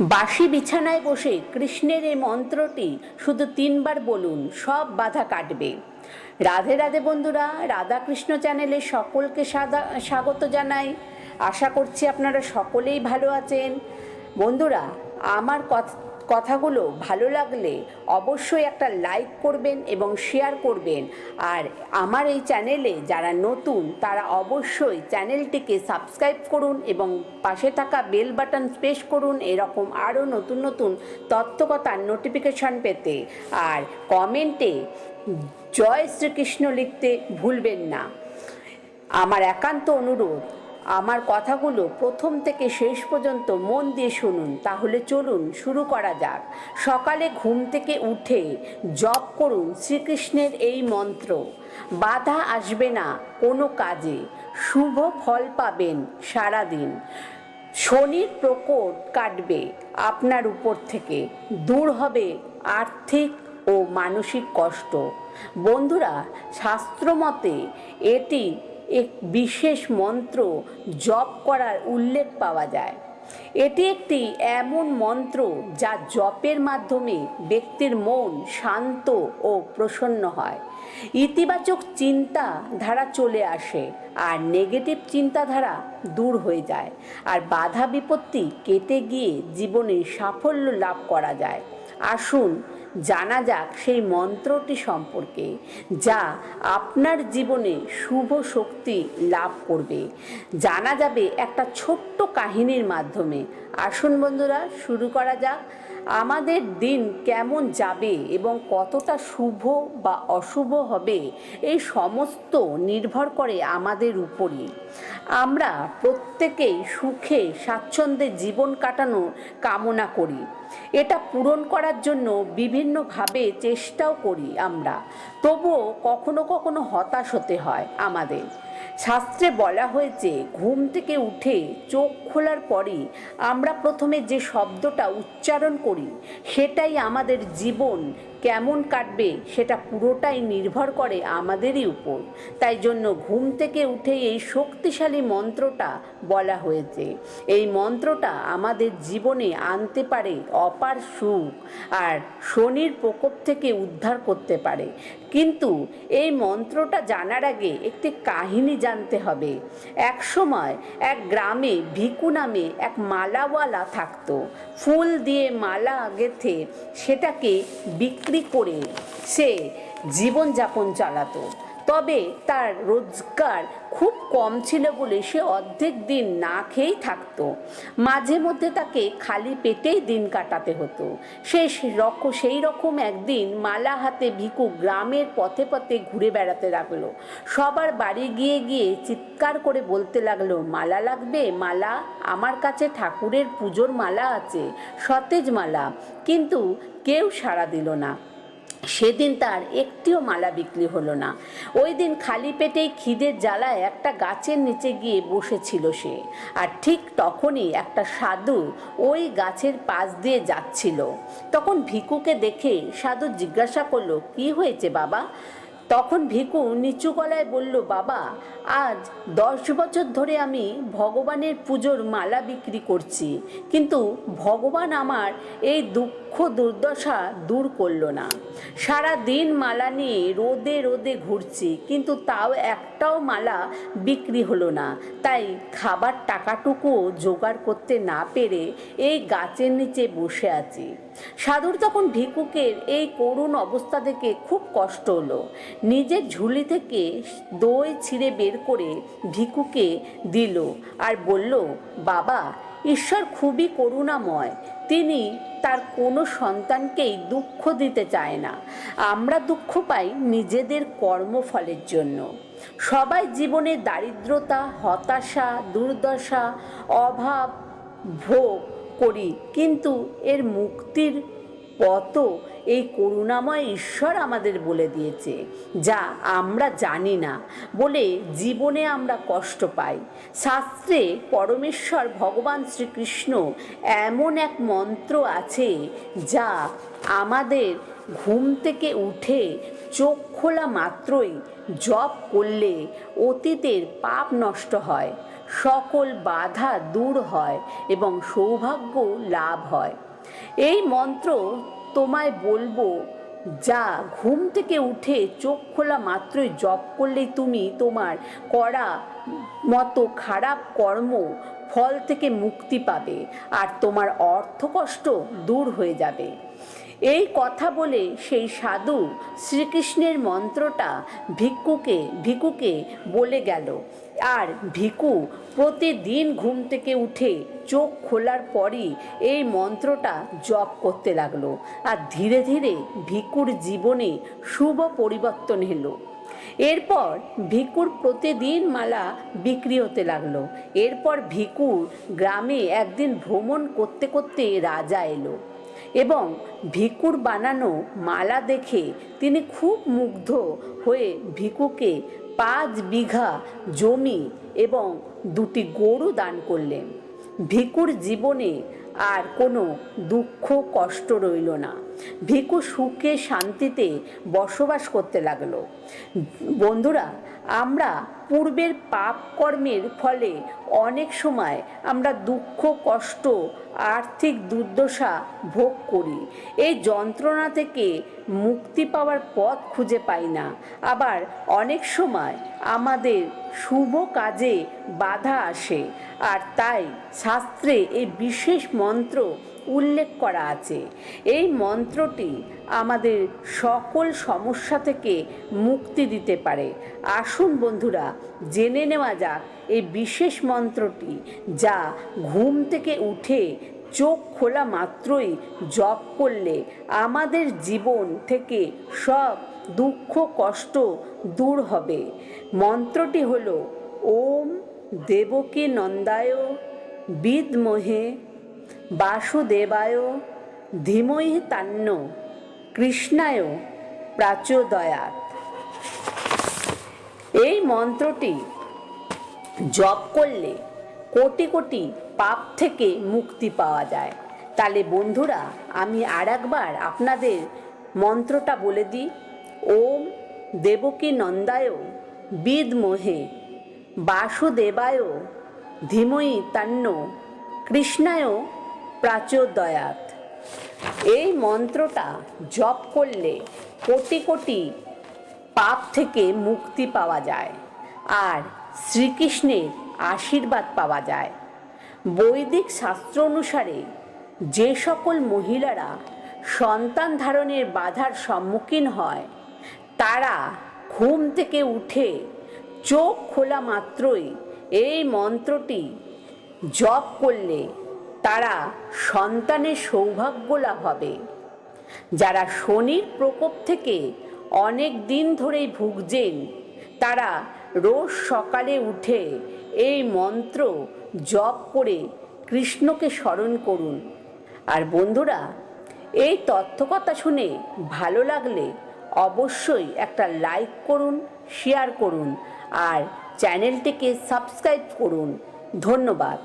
বাসি বিছানায় বসে কৃষ্ণের এই মন্ত্রটি শুধু তিনবার বলুন, সব বাধা কাটবে। রাধে রাধে বন্ধুরা রাধা কৃষ্ণ চ্যানেলে সকলকে সাদা, স্বাগত জানাই। আশা করছি আপনারা সকলেই ভালো আছেন। বন্ধুরা, আমার কথ- কথাগুলো ভালো লাগলে অবশ্যই একটা লাইক করবেন এবং শেয়ার করবেন। আর আমার এই চ্যানেলে যারা নতুন, তারা অবশ্যই চ্যানেলটিকে সাবস্ক্রাইব করুন এবং পাশে থাকা বেল বাটন প্রেস করুন। এরকম আরও নতুন নতুন তথ্যকথার নোটিফিকেশন পেতে। আর কমেন্টে জয় শ্রীকৃষ্ণ লিখতে ভুলবেন না। আমার একান্ত অনুরোধ আমার কথাগুলো প্রথম থেকে শেষ পর্যন্ত মন দিয়ে শুনুন। তাহলে চলুন, শুরু করা যাক। সকালে ঘুম থেকে উঠে জপ করুন শ্রীকৃষ্ণের এই মন্ত্র, বাধা আসবে না কোনো কাজে, শুভ ফল পাবেন সারাদিন। শনির প্রকোট কাটবে আপনার উপর থেকে, দূর হবে আর্থিক ও মানসিক কষ্ট। বন্ধুরা শাস্ত্রমতে এটি এক বিশেষ মন্ত্র জপ করার উল্লেখ পাওয়া যায়। এটি একটি এমন মন্ত্র যা জপের মাধ্যমে ব্যক্তির মন শান্ত ও প্রসন্ন হয়। ইতিবাচক চিন্তা ধারা চলে আসে আর নেগেটিভ চিন্তাধারা দূর হয়ে যায়। আর বাধা বিপত্তি কেটে গিয়ে জীবনে সাফল্য লাভ করা যায়। আসুন, জানা যাক সেই মন্ত্রটি সম্পর্কে, যা আপনার জীবনে শুভ শক্তি লাভ করবে। জানা যাবে একটা ছোট্ট কাহিনীর মাধ্যমে। আসুন বন্ধুরা, শুরু করা যাক। আমাদের দিন কেমন যাবে এবং কতটা শুভ বা অশুভ হবে, এই সমস্ত নির্ভর করে আমাদের উপরই। আমরা প্রত্যেকেই সুখে, স্বাচ্ছন্দ্যে জীবন কাটানোর কামনা করি। এটা পূরণ করার জন্য বিভিন্নভাবে চেষ্টাও করি আমরা। তবুও কখনো কখনো হতাশ হতে হয় আমাদের। শাস্ত্রে বলা হয়েছে, ঘুম থেকে উঠে চোখ খোলার পরে আমরা প্রথমে যে শব্দটা উচ্চারণ করি, সেটাই আমাদের জীবন কেমন কাটবে সেটা পুরোটাই নির্ভর করে আমাদেরই উপর। তাই জন্য ঘুম থেকে উঠে এই শক্তিশালী মন্ত্রটা বলা হয়েছে। এই মন্ত্রটা আমাদের জীবনে আনতে পারে অপার সুখ আর শনির প্রকোপ থেকে উদ্ধার করতে পারে। কিন্তু এই মন্ত্রটা জানার আগে একটি কাহিনী জানতে হবে। এক সময় এক গ্রামে ভিকু নামে এক মালাওয়ালা থাকতো। ফুল দিয়ে মালা গেথে সেটাকে বিক্রি করে সে জীবনযাপন চালাতো। তবে তার রোজগার খুব কম ছিল বলে সে অর্ধেক দিন না খেয়েই থাকতো। মাঝে মধ্যে তাকে খালি পেটেই দিন কাটাতে হতো। সে রকম সেই রকম একদিন মালা হাতে ভিকু গ্রামের পথে পথে ঘুরে বেড়াতে লাগল। সবার বাড়ি গিয়ে গিয়ে চিৎকার করে বলতে লাগল, মালা লাগবে? মালা, আমার কাছে ঠাকুরের পুজোর মালা আছে, সতেজ মালা। কিন্তু কেউ সাড়া দিল না। সেদিন তার একটিও মালা বিক্রি হলো না। ওই দিন খালি পেটেই খিদের জ্বালায় একটা গাছের নিচে গিয়ে বসেছিল সে। আর ঠিক তখনই একটা সাধু ওই গাছের পাশ দিয়ে যাচ্ছিল। তখন ভিকুকে দেখে সাধু জিজ্ঞাসা করল, কি হয়েছে বাবা? তখন ভিকু নিচু গলায় বলল, বাবা, আজ দশ বছর ধরে আমি ভগবানের পুজোর মালা বিক্রি করছি, কিন্তু ভগবান আমার এই দুঃখ দুর্দশা দূর করল না। সারা দিন মালা নিয়ে রোদে রোদে ঘুরছি, কিন্তু তাও একটাও মালা বিক্রি হলো না। তাই খাবার টাকাটুকু জোগাড় করতে না পেরে এই গাছের নিচে বসে আছি। সাধুর তখন ভিকুকের এই করুণ অবস্থা দেখে খুব কষ্ট হলো। নিজের ঝুলি থেকে দই ছিঁড়ে বের করে ভিকুকে দিল আর বলল, বাবা, ঈশ্বর খুবই করুণাময়। তিনি তার কোনো সন্তানকেই দুঃখ দিতে চায় না। আমরা দুঃখ পাই নিজেদের কর্মফলের জন্য। সবাই জীবনে দারিদ্রতা, হতাশা, দুর্দশা, অভাব ভোগ করি, কিন্তু এর মুক্তির পথও এই করুণাময় ঈশ্বর আমাদের বলে দিয়েছে, যা আমরা জানি না বলে জীবনে আমরা কষ্ট পাই। শাস্ত্রে পরমেশ্বর ভগবান শ্রীকৃষ্ণ এমন এক মন্ত্র আছে, যা আমাদের ঘুম থেকে উঠে চোখ খোলা মাত্রই জপ করলে অতীতের পাপ নষ্ট হয়, সকল বাধা দূর হয় এবং সৌভাগ্য লাভ হয়। এই মন্ত্র তোমায় বলব, যা ঘুম থেকে উঠে চোখ খোলা মাত্রই জপ করলেই তুমি তোমার করা মতো খারাপ কর্ম ফল থেকে মুক্তি পাবে, আর তোমার অর্থকষ্ট দূর হয়ে যাবে। এই কথা বলে সেই সাধু শ্রীকৃষ্ণের মন্ত্রটা ভিক্ষুকে ভিকুকে বলে গেল। আর ভিকু প্রতিদিন ঘুম থেকে উঠে চোখ খোলার পরই এই মন্ত্রটা জপ করতে লাগল আর ধীরে ধীরে ভিকুর জীবনে শুভ পরিবর্তন এলো। এরপর ভিকুর প্রতিদিন মালা বিক্রি হতে লাগল। এরপর ভিকুর গ্রামে একদিন ভ্রমণ করতে করতে রাজা এলো। এবং ভিকুর বানানো মালা দেখে তিনি খুব মুগ্ধ হয়ে ভিকুকে পাঁচ বিঘা জমি এবং দুটি গরু দান করলেন। ভিকুর জীবনে আর কোনো দুঃখ কষ্ট রইল না। ভিকু সুখে শান্তিতে বসবাস করতে লাগল। বন্ধুরা, আমরা পূর্বের পাপ কর্মের ফলে অনেক সময় আমরা দুঃখ, কষ্ট, আর্থিক দুর্দশা ভোগ করি। এই যন্ত্রণা থেকে মুক্তি পাওয়ার পথ খুঁজে পাই না। আবার অনেক সময় আমাদের শুভ কাজে বাধা আসে। আর তাই শাস্ত্রে এই বিশেষ মন্ত্র উল্লেখ করা আছে। এই মন্ত্রটি আমাদের সকল সমস্যা থেকে মুক্তি দিতে পারে। আসুন বন্ধুরা, জেনে নেওয়া যাক এই বিশেষ মন্ত্রটি যা ঘুম থেকে উঠে চোখ খোলা মাত্রই জপ করলে আমাদের জীবন থেকে সব দুঃখ, কষ্ট দূর হবে। মন্ত্রটি হল, ওম দেবকী নন্দায়, বিদমহে বাসুদেবায় ধীমহি তান্ন, কৃষ্ণায় প্রাচোদয়াত। এই মন্ত্রটি জপ করলে কোটি কোটি পাপ থেকে মুক্তি পাওয়া যায়। তাহলে বন্ধুরা, আমি আর একবার আপনাদের মন্ত্রটা বলে দিই। ওম দেবকী নন্দায় বিদমোহে বাসুদেবায় ধীময়ী তান্ন, কৃষ্ণায় প্রাচোদয়াত। এই মন্ত্রটা জপ করলে কোটি কোটি পাপ থেকে মুক্তি পাওয়া যায় আর শ্রীকৃষ্ণের আশীর্বাদ পাওয়া যায়। বৈদিক শাস্ত্র অনুসারে যে সকল মহিলারা সন্তান ধারণের বাধার সম্মুখীন হয়, তারা ঘুম থেকে উঠে চোখ খোলা মাত্রই এই মন্ত্রটি জপ করলে তারা সন্তানের সৌভাগ্য লাভ হবে। যারা শনির প্রকোপ থেকে অনেক দিন ধরেই ভুগছেন, তারা রোজ সকালে উঠে এই মন্ত্র জপ করে কৃষ্ণকে স্মরণ করুন। আর বন্ধুরা, এই তথ্যকথা শুনে ভালো লাগলে অবশ্যই একটা লাইক করুন, শেয়ার করুন, আর চ্যানেলটিকে সাবস্ক্রাইব করুন। ধন্যবাদ।